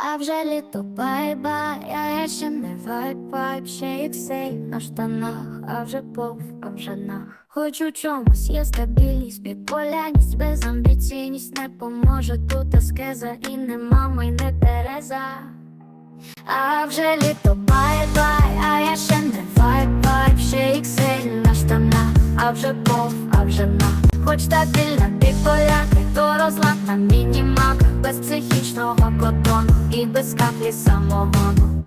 А вже літо бай-бай, а я ще не вайп-вайп, ще іксей на штанах, а вже пов, а вже нах. Хоч у чомусь є стабільність, біполярність, безамбіційність. Не поможе тут аскеза і не мама, і не Тереза. А вже літо бай-бай, а я ще не вайп-вайп, ще іксель на штанах, а вже пов, а вже на Хоч стабільна біполярка, то розлад на мінімаках Без психічного і без каплі самогону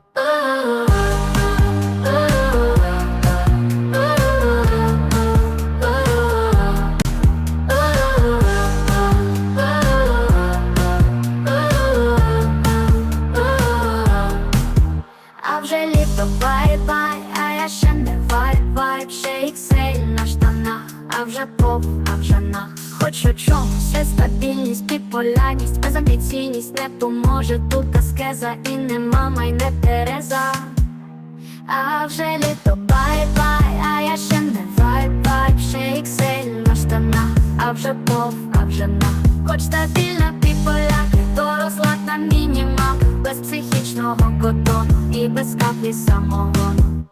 А вже літо бай-бай, а я ще не вайп-вайп, ще іксель на штанах, а вже поп, а вже нах. Хоч у чомусь є стабільність, біполярність, безамбіційність не поможе тут аскеза і не мама, і не Тереза. А вже літо бай-бай, а я ще не вайп-вайп, ще іксель на штанах, а вже поп, а вже нах. Хоч стабільна біполярка, то розлад на мінімах, без психічного котону і без каплі самогону.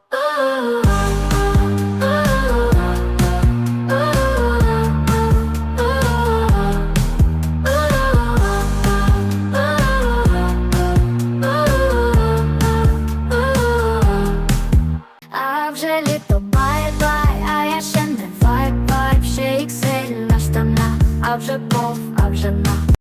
а вже пов, а вже на.